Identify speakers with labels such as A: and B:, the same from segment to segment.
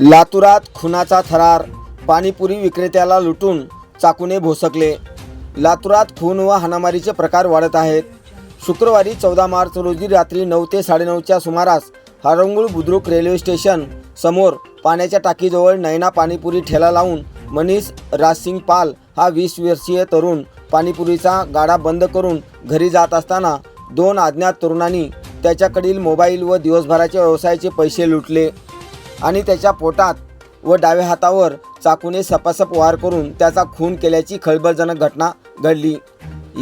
A: लातुरात खुनाचा थरार पाणीपुरी विक्रेत्याला लुटून चाकूने भोसकले. लातुरात खून व हाणामारीचे प्रकार वाढत आहेत. शुक्रवारी चौदा मार्च रोजी रात्री नऊ ते साडेनऊच्या सुमारास हरंगुळ बुद्रुक रेल्वे स्टेशन समोर पाण्याच्या टाकीजवळ नैना पाणीपुरी ठेला लावून मनीष राजसिंग पाल हा वीस वर्षीय तरुण पाणीपुरीचा गाडा बंद करून घरी जात असताना दोन अज्ञात तरुणांनी त्याच्याकडील मोबाईल व दिवसभराच्या व्यवसायाचे पैसे लुटले. आणि त्याच्या पोटात व डाव्या हातावर चाकूने सपासप वार करून त्याचा खून केल्याची खळबळजनक घटना घडली.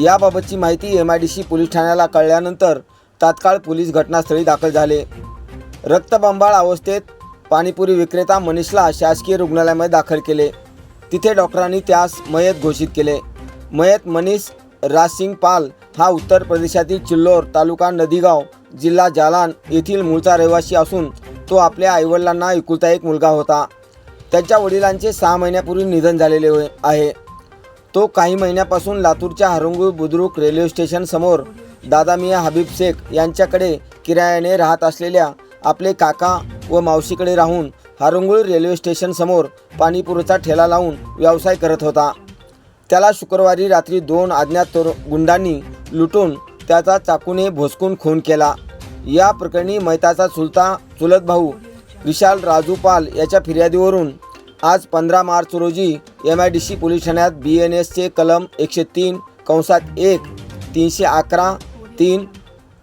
A: याबाबतची माहिती M I D C police ठाण्याला कळल्यानंतर तात्काळ पोलीस घटनास्थळी दाखल झाले. रक्तबंबाळ अवस्थेत पाणीपुरी विक्रेता मनीषला शासकीय रुग्णालयामध्ये दाखल केले. तिथे डॉक्टरांनी त्यास मयत घोषित केले. मयत मनीष राजसिंग पाल हा उत्तर प्रदेशातील चिल्लोर तालुका नदीगाव जिल्हा जालान येथील मूळचा रहिवासी असून तो आपल्या आईवडिलांना एकुलता एक मुलगा होता. त्याच्या वडिलांचे सहा महिन्यापूर्वी निधन झालेले आहे. तो काही महिन्यापासून लातूरच्या हरंगूळ बुद्रुक रेल्वे स्टेशनसमोर दादा मिया हबीब शेख यांच्याकडे किरायाने राहत असलेल्या आपले काका व मावशीकडे राहून हरंगुळ रेल्वे स्टेशनसमोर पाणीपुरीचा ठेला लावून व्यवसाय करत होता. त्याला शुक्रवारी रात्री दोन अज्ञात तर गुंडांनी लुटून त्याचा चाकूने भोसकून खून केला. या प्रकरणी मैताचा चुलता चुलत भाऊ विशाल राजू पाल याच्या फिर्यादीवरून आज पंधरा मार्च रोजी M I D C police ठाण्यात बी एन एसचे कलम एकशे तीन कंसात एक तीनशे अकरा तीन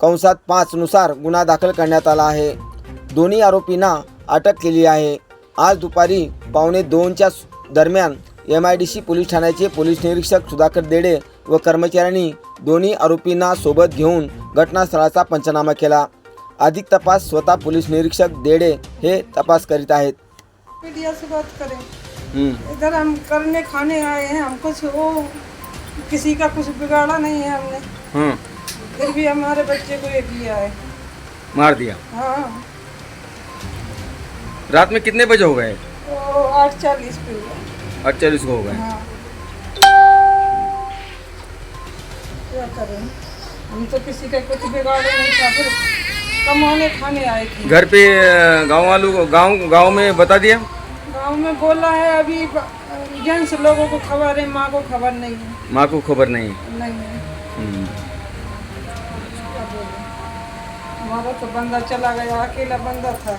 A: कंसात पाचनुसार गुन्हा दाखल करण्यात आला आहे. दोन्ही आरोपींना अटक केली आहे. आज दुपारी पावणे दोनच्या दरम्यान M I D C police ठाण्याचे पोलीस निरीक्षक सुधाकर देडे व कर्मचाऱ्यांनी दोन्ही आरोपींना सोबत घेऊन घटनास्थळाचा पंचनामा केला. अधिक तपास स्वतः पोलीस निरीक्षक देडे हे तपास करीत आहेत.
B: मीडिया से बात करें। इधर हम करने खाने आए हैं हम कुछ वो किसी का कुछ बिगाड़ा नहीं है हमने।
C: हम्म,
B: फिर भी हमारे बच्चे को ये किया है।
C: मार दिया।
B: हाँ।
C: रात में कितने बजे हो गए?
B: वो आठ चालीस पे हुआ।
C: अड़चालीस को हो गए।
B: हाँ। क्या करें? हम तो किसी का कुछ बिगाड़े नहीं था फिर कमाने खाने आए थे।
C: घर पे गाँव वालों को गाँव गाँव में बता दिया?
B: गाँव में बोला है अभी जेंट्स लोगों को खबर है माँ को खबर नहीं है।
C: माँ को खबर नहीं है?
B: नहीं
C: हम्म,
B: हमारा तो बंदा चला गया अकेला बंदा था।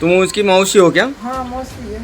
C: तुम उसकी मौसी हो क्या?
B: हाँ मौसी है।